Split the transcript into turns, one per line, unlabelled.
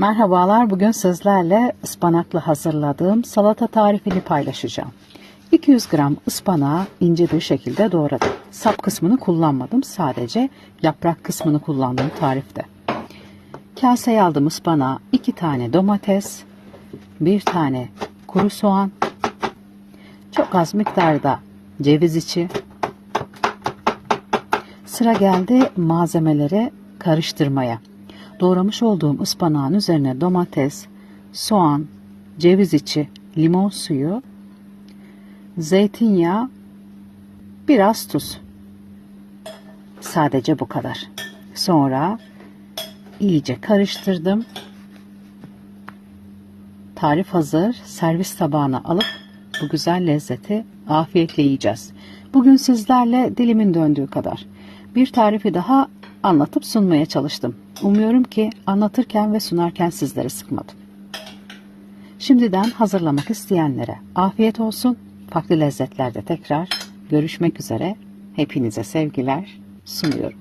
Merhabalar, bugün sizlerle ıspanaklı hazırladığım salata tarifini paylaşacağım. 200 gram ıspanağı ince bir şekilde doğradım. Sap kısmını kullanmadım, sadece yaprak kısmını kullandım tarifte. Kaseye aldım ıspanağı, 2 tane domates, 1 tane kuru soğan, çok az miktarda ceviz içi. Sıra geldi malzemeleri karıştırmaya. Doğramış olduğum ıspanağın üzerine domates, soğan, ceviz içi, limon suyu, zeytinyağı, biraz tuz. Sadece bu kadar. Sonra iyice karıştırdım. Tarif hazır. Servis tabağına alıp bu güzel lezzeti afiyetle yiyeceğiz. Bugün sizlerle dilimin döndüğü kadar bir tarifi daha anlatıp sunmaya çalıştım. Umuyorum ki anlatırken ve sunarken sizleri sıkmadım. Şimdiden hazırlamak isteyenlere afiyet olsun. Farklı lezzetlerde tekrar görüşmek üzere. Hepinize sevgiler sunuyorum.